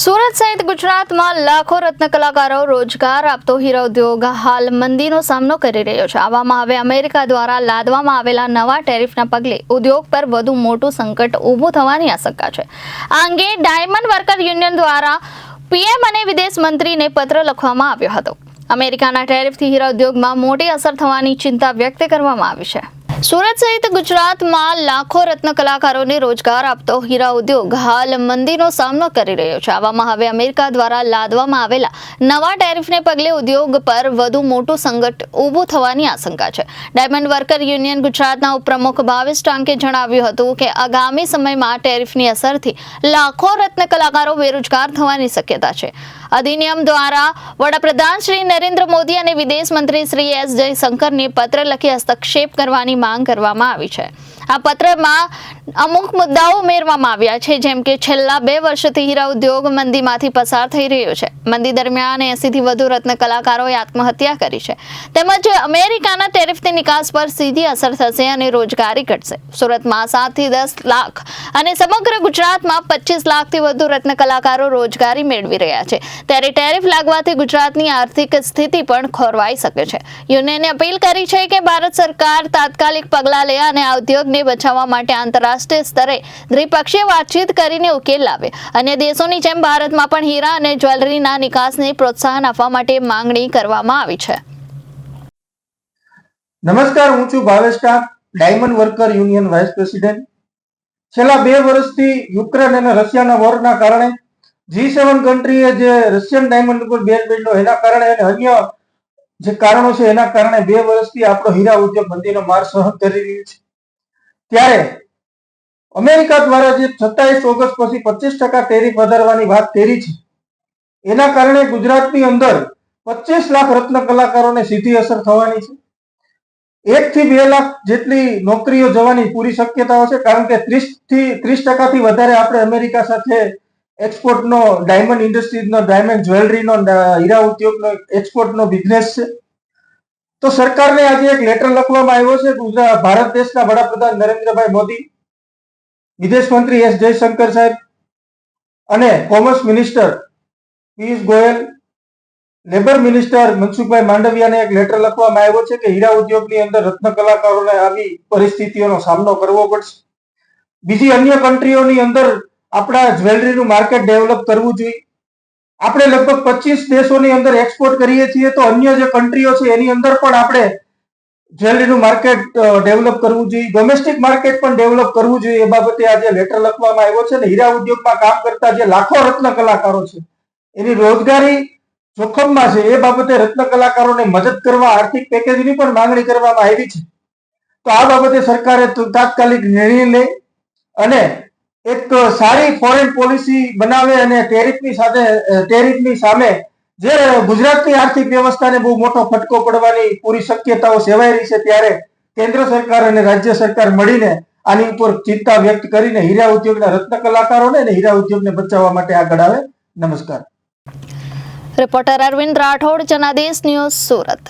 સુરત સહિત ગુજરાતમાં લાખો રત્ન કલાકારો રોજગાર આપતો હીરા ઉદ્યોગ હાલ મંદીનો સામનો કરી રહ્યો છે. આવામાં હવે અમેરિકા દ્વારા લાદવામાં આવેલા નવા ટેરિફના પગલે ઉદ્યોગ પર વધુ મોટું સંકટ ઊભું થવાની આશંકા છે. આ અંગે ડાયમંડ વર્કર યુનિયન દ્વારા પીએમ અને વિદેશ મંત્રીને પત્ર લખવામાં આવ્યો હતો. અમેરિકાના ટેરિફથી હીરા ઉદ્યોગમાં મોટી અસર થવાની ચિંતા વ્યક્ત કરવામાં આવી છે. સુરત સહિત ગુજરાતમાં લાખો રત્ન કલાકારોને રોજગાર આપતો હીરા ઉદ્યોગ હાલ મંદીનો સામનો કરી રહ્યો છે. આવામાં હવે અમેરિકા દ્વારા લાદવામાં આવેલા નવા ટેરિફને પગલે ઉદ્યોગ પર વધુ મોટું સંકટ ઊભું થવાની આશંકા છે. ડાયમંડ વર્કર યુનિયન ગુજરાતના ઉપપ્રમુખ ભાવેશ ટાંકે જણાવ્યું હતું કે આગામી સમયમાં ટેરિફની અસરથી લાખો રત્ન કલાકારો બેરોજગાર થવાની શક્યતા છે. અધિનિયમ દ્વારા વડાપ્રધાન શ્રી નરેન્દ્ર મોદી અને વિદેશ મંત્રી શ્રી એસ જયશંકરને પત્ર લખી હસ્તક્ષેપ કરવાની માંગ કરવામાં આવી છે. આ પત્રમાં અમુક મુદ્દાઓ ઉમેરવામાં આવ્યા છે, જેમ કે છેલ્લા બે વર્ષથી હીરા ઉદ્યોગ મંદીમાંથી પસાર થઈ રહ્યો છે. મંદી દરમિયાન એસીથી વધુ રત્ન કલાકારોએ આત્મહત્યા કરી છે. તેમજ અમેરિકાના ટેરિફની નિકાસ પર સીધી અસર થશે અને રોજગારી ઘટશે. સુરતમાં સાતથી દસ લાખ અને સમગ્ર ગુજરાતમાં પચીસ લાખથી વધુ રત્ન કલાકારો રોજગારી મેળવી રહ્યા છે. ત્યારે ટેરિફ લાગવાથી ગુજરાતની આર્થિક સ્થિતિ પણ ખોરવાઈ શકે છે. યુનિયને અપીલ કરી છે કે ભારત સરકાર તાત્કાલિક પગલાં લે અને આ ઉદ્યોગને બચાવવા માટે આંતરરાષ્ટ્રીય સ્તરે દ્વિપક્ષીય વાતચીત કરીને ઉકેલ લાવે અન્ય દેશોની જેમ ભારતમાં પણ હીરા અને જ્વેલરીના નિકાસને પ્રોત્સાહન આપવા માટે માંગણી કરવામાં આવી છે. નમસ્કાર, હું છું Bhavesh diamond worker union vice president. છેલ્લા બે વર્ષથી યુક્રેન અને રશિયાના વોરના કારણે જી સેવન કન્ટ્રીએ જે રશિયન ડાયમંડ ઉપર બેન બેન્ડો એના કારણે અને અન્ય જે કારણો છે, એના કારણે બે વર્ષથી આપણો હીરા ઉદ્યોગ મંદીનો માર સહન કરી રહ્યું છે. ત્યારે અમેરિકા દ્વારા જે સત્તાવીસ ઓગસ્ટ પછી પચીસ ટકા ટેરિફ વધારવાની વાત કરી છે, એના કારણે ગુજરાતની અંદર પચીસ લાખ રત્ન કલાકારોને સીધી અસર થવાની છે. એક થી બે લાખ જેટલી નોકરીઓ જવાની પૂરી શક્યતાઓ છે, કારણ કે ત્રીસથી ત્રીસ ટકાથી વધારે આપણે અમેરિકા સાથે એક્સપોર્ટનો ડાયમંડ ઇન્ડસ્ટ્રીઝનો ડાયમંડ જ્વેલરીનો હીરા ઉદ્યોગનો એક્સપોર્ટનો બિઝનેસ છે. તો સરકારને આજે એક લેટર લખવામાં આવ્યો છે ગુજરાત ભારત દેશના વડાપ્રધાન નરેન્દ્રભાઈ મોદી, વિદેશ મંત્રી એસ જયશંકર સાહેબ અને commerce minister Piyush Goyal, labour minister Mansukhbhai માંડવિયાને એક લેટર લખવામાં આવ્યો છે કે હીરા ઉદ્યોગની અંદર રત્ન કલાકારોને આવી પરિસ્થિતિઓનો સામનો કરવો પડશે. બીજી અન્ય કન્ટ્રીઓની અંદર આપણા જ્વેલરીનું માર્કેટ ડેવલપ કરવું જોઈએ. આપણે લગભગ પચીસ દેશોની અંદર એક્સપોર્ટ કરીએ છીએ તો અન્ય જે કન્ટ્રીઓ છે એની અંદર પણ આપણે જ્વેલરીનું માર્કેટ ડેવલપ કરવું જોઈએ. ડોમેસ્ટિક માર્કેટ પણ ડેવલપ કરવું જોઈએ. એ બાબતે આજે લેટર લખવામાં આવ્યો છે ને હીરા ઉદ્યોગમાં કામ કરતા જે લાખો રત્ન કલાકારો છે, એની રોજગારી જોખમમાં છે. એ બાબતે રત્ન કલાકારોને મદદ કરવા, આર્થિક પેકેજની પણ માંગણી કરવામાં આવી છે. તો આ બાબતે સરકારે તાત્કાલિક નિર્ણય લે અને એક સારી ફોરેન પોલિસી બનાવે અને ટેરિફની સાથે ટેરિફની સામે જે ગુજરાતની આર્થિક વ્યવસ્થાને બહુ મોટો ફટકો પડવાની પૂરી શક્યતાઓ સેવાઈ રહી છે, ત્યારે કેન્દ્ર સરકાર અને રાજ્ય સરકાર મળીને આની ઉપર ચિંતા વ્યક્ત કરીને હીરા ઉદ્યોગના રત્ન કલાકારોને અને હીરા ઉદ્યોગને બચાવવા માટે આગળ આવે. નમસ્કાર. Reporter Arvind Rathod, Janadesh news Surat.